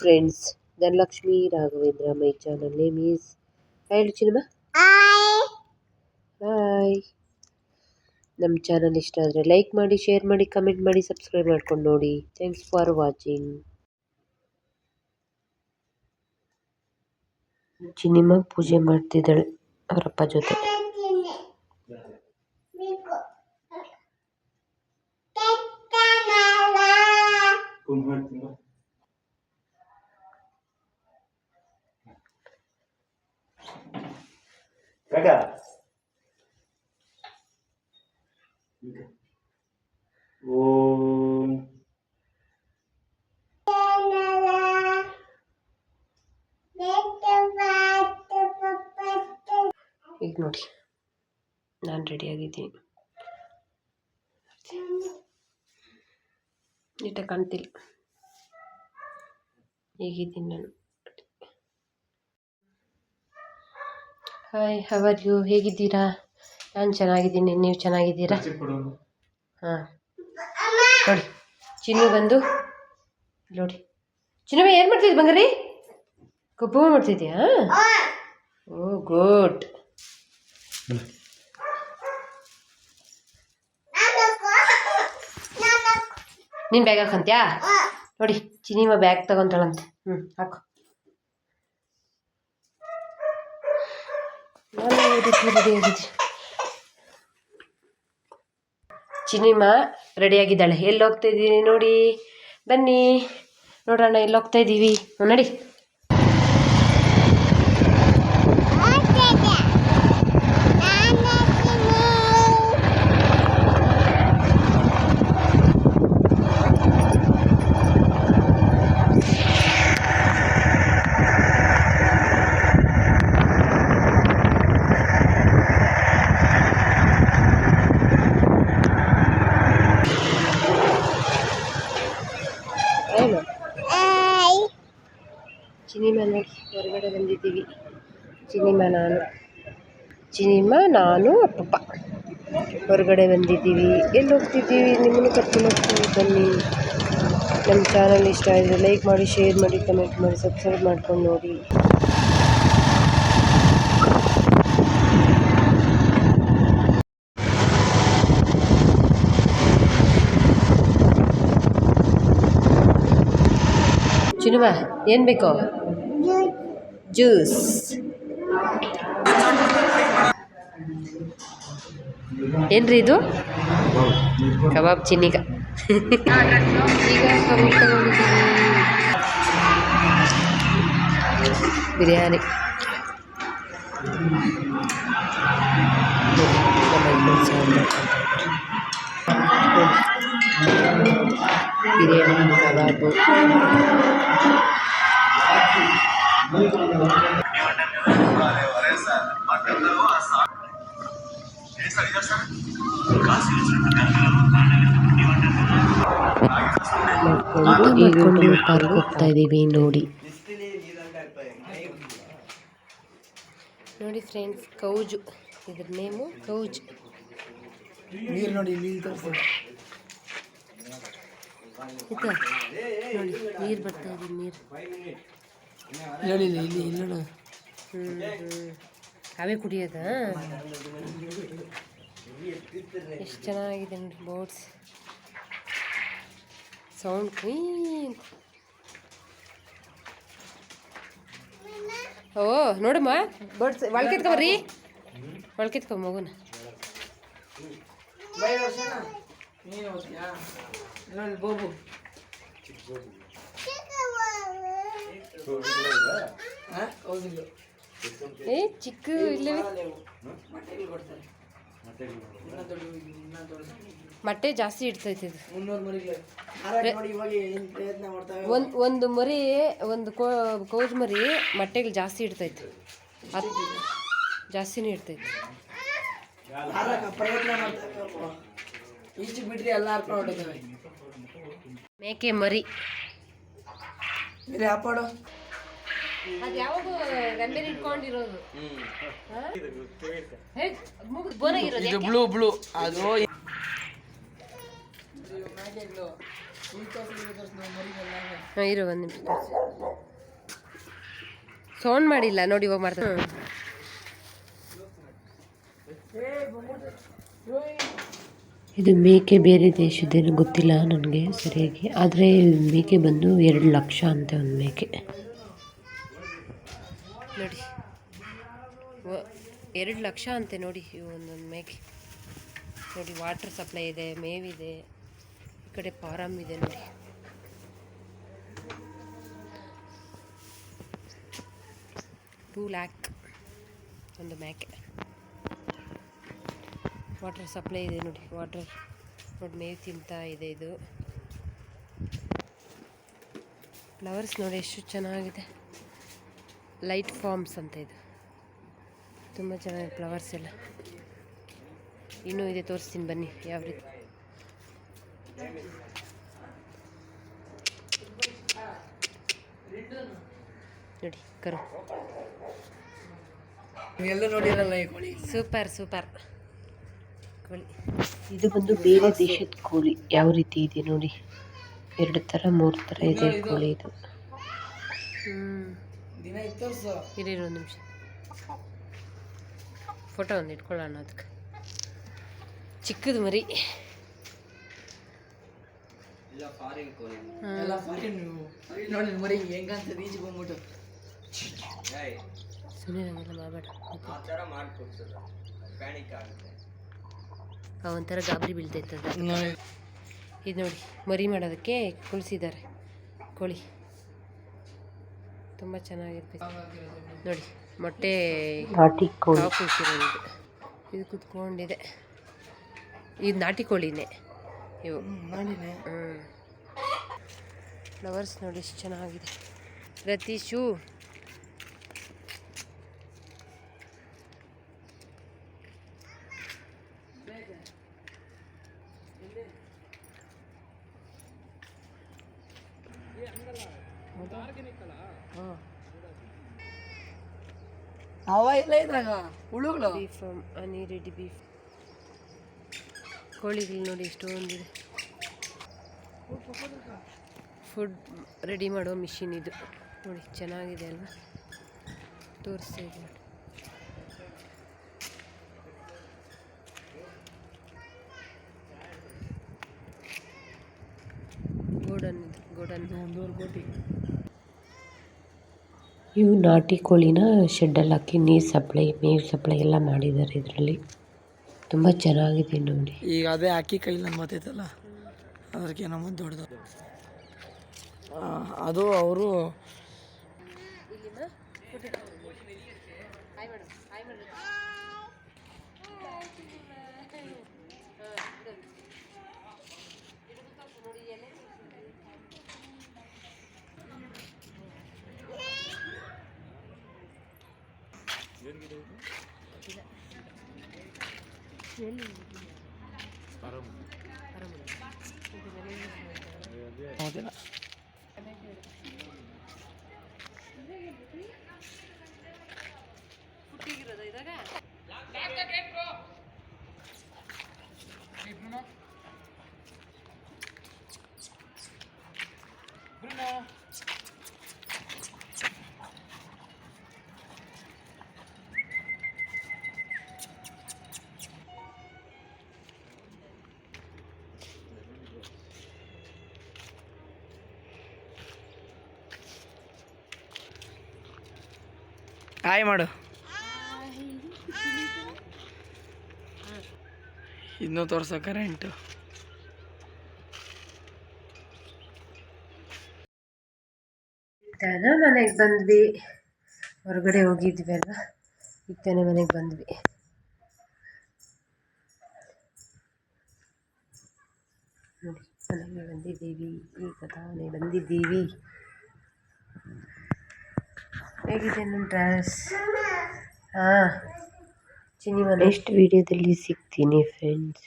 Friends Dhanalakshmi, Raghavendra, my channel name is ಹೇಳು Chinnamma hi ನಮ್ಮ channel ಇಷ್ಟ ಆದರೆ ಲೈಕ್ ಮಾಡಿ ಶೇರ್ ಮಾಡಿ ಕಮೆಂಟ್ ಮಾಡಿ ಸಬ್ಸ್ಕ್ರೈಬ್ ಮಾಡ್ಕೊಂಡು ನೋಡಿ. ಥ್ಯಾಂಕ್ಸ್ ಫಾರ್ ವಾಚಿಂಗ್ ಚಿನಿಮಾ ಪೂಜೆ ಮಾಡ್ತಿದ್ದಾಳೆ ಅವರಪ್ಪ ಜೊತೆ. ಕಾಕ ಓಂ ಈಗ ನೋಡಿ. ನಾನು ರೆಡಿಯಾಗಿದ್ದೀನಿ ನೀಟಾಗಿ ಕಾಣ್ತಿಲ್ಲ. ಹೇಗಿದ್ದೀನಿ ನಾನು. ಹಾಯ್ ಹವರ್ ಯು ಹೇಗಿದ್ದೀರಾ? ನಾನು ಚೆನ್ನಾಗಿದ್ದೀನಿ. ನೀವು ಚೆನ್ನಾಗಿದ್ದೀರಾ? ಹಾಂ. ನೋಡಿ ಚಿನ್ನು ಬಂದು ನೋಡಿ. ಚಿನ್ನು ಏನು ಮಾಡ್ತಿದ್ದೆ ಬಂಗಾರಿ? ಕೊಬ್ಬು ಮಾಡ್ತಿದ್ಯಾ? Oh good. ನೀನು ಬ್ಯಾಗ್ ಹಾಕಂತ್ಯಾ? ನೋಡಿ ಚಿನಿಮ ಬ್ಯಾಗ್ ತಗೊಂತಾಳಂತೆ ಹ್ಞೂ ಹಾಕು. ರೆಡಿಯಾಗಿದ್ದೀನಿ ಚಿನಿಮ ರೆಡಿಯಾಗಿದ್ದಾಳೆ. ಎಲ್ಲಿ ಹೋಗ್ತಾ ಇದ್ದೀನಿ ನೋಡಿ? ಬನ್ನಿ. ನೋಡೋಣ ಎಲ್ಲಿ ಹೋಗ್ತಾ ಇದ್ದೀವಿ? ನಡಿ ಏನು ಚಿನಿಮ ನೋಡಿ ಹೊರಗಡೆ ಬಂದಿದ್ದೀವಿ ಚಿನಿಮ ನಾನು. ಚಿನಿಮ ನಾನು ಅಪ್ಪಪ್ಪ ಹೊರಗಡೆ ಬಂದಿದ್ದೀವಿ. ಎಲ್ಲಿ ಹೋಗ್ತಿದ್ದೀವಿ? ನಿಮ್ಮನ್ನು ಕರ್ಕೊಂಡು ಹೋಗ್ತೀವಿ. ಬನ್ನಿ. ನಮ್ಮ ಚಾನಲ್ ಇಷ್ಟ ಆದರೆ ಲೈಕ್ ಮಾಡಿ ಶೇರ್ ಮಾಡಿ ಕಮೆಂಟ್ ಮಾಡಿ ಸಬ್ಸ್ಕ್ರೈಬ್ ಮಾಡ್ಕೊಂಡು ನೋಡಿ. ಚಿನುವ ಏನು ಬೇಕು? ಜ್ಯೂಸ್ ಏನ್ರಿ ಇದು ಕಬಾಬ್ ಚಿನ್ನಿಗ ಈಗ ಕಬಾಬ್ ತಗೊಂಡಿದ್ದೀವಿ ಬಿರಿಯಾನಿ ನಮ್ಮ ಹಸ್ಬೆಂಡ್ sound ಮಾಡ್ಕೊಂತ ಇದ್ದಾರೆ. ಬಿರಿಯಾನಿ ಕಬಾಬು ಈಗ ಪಾರ್ಕ್ ಹೋಗ್ತಾ ಇದ್ದೀವಿ ನೋಡಿ. ನೋಡಿ ಫ್ರೆಂಡ್ಸ್ ಕೌಜು. ಇದ್ರ ನೇಮು ಕೌಜ್. ನೀರು ನೋಡಿ ನೀರು ನೋಡಿ ನೀರು ಬರ್ತಾ ಇದೆ ನೀರು. ಹೇಳಿ ಇಲ್ಲಿ ಇಲ್ಲಿ ಹ್ಞೂ ಹ್ಞೂ ಅವೇ ಕುಡಿಯೋದಾ ಎಷ್ಟು ಚೆನ್ನಾಗಿದೆ ನೋಡಿ ಬೋಟ್ಸ್ ಸೌಂಡ್ ಕ್ವೀನ್ ಓ, ನೋಡಮ್ಮ ಬೋಟ್ಸ್ ಒಳಕೆತ್ಕೊಬರ್ರಿ ಒಳಕೆತ್ಕೊ ಮಗುನ. ಬೋಬು ಏ ಚಿಕ್ಕ ಇಲ್ಲವೇ? ಮೊಟ್ಟೆ ಜಾಸ್ತಿ ಇಡ್ತೈತೆ ಇದು. ಮುನ್ನೂರು ಮರಿಗಳು ಹಾರಾಟ ಮಾಡಿ ಇವಾಗ ಪ್ರಯತ್ನ ಮಾಡ್ತಾವೆ ಒಂದು ಒಂದು ಮರಿ ಒಂದು ಕೋ ಕೌಜ್ ಮರಿ ಮೊಟ್ಟೆಗಳು ಜಾಸ್ತಿ ಇಡ್ತೈತೆ. ಜಾಸ್ತಿನೇ ಇಡ್ತೈತೆ. ಹಾರಾಕ ಪ್ರಯತ್ನ ಮಾಡ್ತಾವೆ ಅಪ್ಪ. ಈಚೆ ಬಿಟ್ರೆ ಎಲ್ಲ ಮೇಕೆ ಮರಿ. ಹಾಪಾಡು ಅದು ಯಾವಾಗ ರೆಂಬೆ ಇಟ್ಕೊಂಡಿರೋದು. ಇದು ಬ್ಲೂ ಬ್ಲೂ ಅದು ಇರು ಒಂದು ನಿಮಿಷ. ಸೌಂಡ್ ಮಾಡಿಲ್ಲ ನೋಡಿ ಇವಾಗ ಮಾಡ್ತಾರೆ. ಇದು ಮೇಕೆ ಬೇರೆ ದೇಶದೇನು ಗೊತ್ತಿಲ್ಲ ನನಗೆ ಸರಿಯಾಗಿ. ಆದರೆ ಮೇಕೆ ಬಂದು ಎರಡು ಲಕ್ಷ ಅಂತೆ ಒಂದು ಮೇಕೆ. ನೋಡಿ. ಎರಡು ಲಕ್ಷ ಅಂತೆ ನೋಡಿ ಇವು ಒಂದೊಂದು ಮೇಕೆ. ನೋಡಿ ವಾಟರ್ ಸಪ್ಲೈ ಇದೆ, ಮೇವಿದೆ, ಈ ಕಡೆ ಫಾರಮ್ ಇದೆ ನೋಡಿ. ಟೂ ಲ್ಯಾಕ್ ಒಂದು ಮೇಕೆ. ವಾಟರ್ ಸಪ್ಲೈ ಇದೆ ನೋಡಿ ವಾಟರ್ ನೋಡಿ, ಮೇವು ತಿಂತಾ ಇದೆ ಇದು. ಫ್ಲವರ್ಸ್ ನೋಡಿ, ಎಷ್ಟು ಚೆನ್ನಾಗಿದೆ. ಲೈಟ್ ಫಾರ್ಮ್ಸ್ ಅಂತ ಇದು. ತುಂಬ ಚೆನ್ನಾಗಿದೆ ಫ್ಲವರ್ಸ್ ಎಲ್ಲ. ಇನ್ನೂ ಇದೆ ತೋರಿಸ್ತೀನಿ ಬನ್ನಿ ಯಾವ ರೀತಿ. ನೋಡಿ ಕರು. ಎಲ್ಲ ನೋಡಿರಲ್ಲ ಈ ಕೋಳಿ? Super super. ಕೋಳಿ. ಇದು ಬಂದು ಬೇರೆ ದೇಶದ ಕೋಳಿ. ಯಾವ ರೀತಿ ಇದೆ ನೋಡಿ. ಎರಡು ಥರ ಮೂರು ಥರ ಇದೆ ಕೋಳಿ ಇದು. ಹ್ಞೂ ದಿನ ಇತ್ತರ್ಸು ಇರಿ ಒಂದು ನಿಮಿಷ. ಫೋಟೋ ಒಂದು ಇಟ್ಕೊಳ್ಳೋಣ ಅದಕ್ಕೆ ಚಿಕ್ಕದು ಮರಿ. ಹ್ಮ್. ಎಲ್ಲ ಫಾರಿನ್ ನೀವು. ನೋಡಿ ಮರಿ ಹೆಂಗಂತ ಈಚೆ ಬಂದ್ಬಿಟ್ಟು. ಸುಮ್ಮನೆ ಮಾಡಬೇಡ. ಆ ಒಂಥರ ಗಾಬರಿ ಬೀಳ್ತೈತೆ ಅದು ನೋಡಿ. ಇದು ನೋಡಿ ಮರಿ ಮಾಡೋದಕ್ಕೆ ಕುಳಿಸಿದ್ದಾರೆ. ಕೋಳಿ. ತುಂಬ ಚೆನ್ನಾಗಿರ್ತೈತೆ. ನೋಡಿ ಮೊಟ್ಟೆ ನಾಟಿ ಕೋಳಿ. ಇದು. ಕುತ್ಕೊಂಡಿದೆ. ಇದು ನಾಟಿ ಕೋಳಿನೇ ಇವು. ಹ್ಞೂ ಫ್ಲವರ್ಸ್ ನೋಡಿ ಎಷ್ಟು ಚೆನ್ನಾಗಿದೆ. ರತೀಶು ಅವ ಇಲ್ಲ ಇದ್ರಾಗ? ಹುಳುಗಳು? Beef from honey ready beef. ಕೋಳಿಗಳು ನೋಡಿ ಎಷ್ಟೊಂದಿದೆ. ಫುಡ್ ರೆಡಿ ಮಾಡೋ ಮಿಷಿನ್ ಇದು. ನೋಡಿ ಚೆನ್ನಾಗಿದೆ ಅಲ್ವಾ? ತೋರಿಸ್ತಾ ಇದೆ ನೋಡಿ ಗೋಡನ್ ಇದು ಗೋಡನ್. ಇವು ನಾಟಿ ಕೋಳಿನ ಶೆಡ್ಡಲ್ಲಿ ಹಾಕಿ ನೀರು ಸಪ್ಲೈ ನೀರು ಸಪ್ಲೈ ಎಲ್ಲ ಮಾಡಿದ್ದಾರೆ ಇದರಲ್ಲಿ. ತುಂಬ ಚೆನ್ನಾಗಿದೆ ನೋಡಿ. ಈಗ ಅದೇ ಅಕ್ಕಿ ಕೈಲಿ ಬರ್ತೈತಲ್ಲ ಅದಕ್ಕೆ ನಮ್ಮ ದೊಡ್ಡದು. ಅದು ಅವರು Gitu. Jelly. Gitu itu? Iya, iya. Tidak. Hi ಮಾಡು. ಇನ್ನೂ ತೋರ್ಸೋ ಕರೆಂಟು ಮನೆಗೆ ಬಂದ್ವಿ. ಹೊರಗಡೆ ಹೋಗಿದ್ವಿ ಅಲ್ಲ ಇತ್ತಾನೆ ತಾನೇ ಮನೆಗೆ ಬಂದ್ವಿ. ನೋಡಿ, ಮನೆಗೆ ಬಂದಿದ್ದೀವಿ. ಈಗ ತಾನೇ ಬಂದಿದ್ದೀವಿ. ಹೇಗಿದೆ ನಿಮ್ಮ ಡ್ರೆಸ್? ಹಾಂ. ಚಿನ್ನಿ ಮನೆ. ನೆಕ್ಸ್ಟ್ ವಿಡಿಯೋದಲ್ಲಿ ಸಿಗ್ತೀನಿ ಫ್ರೆಂಡ್ಸ್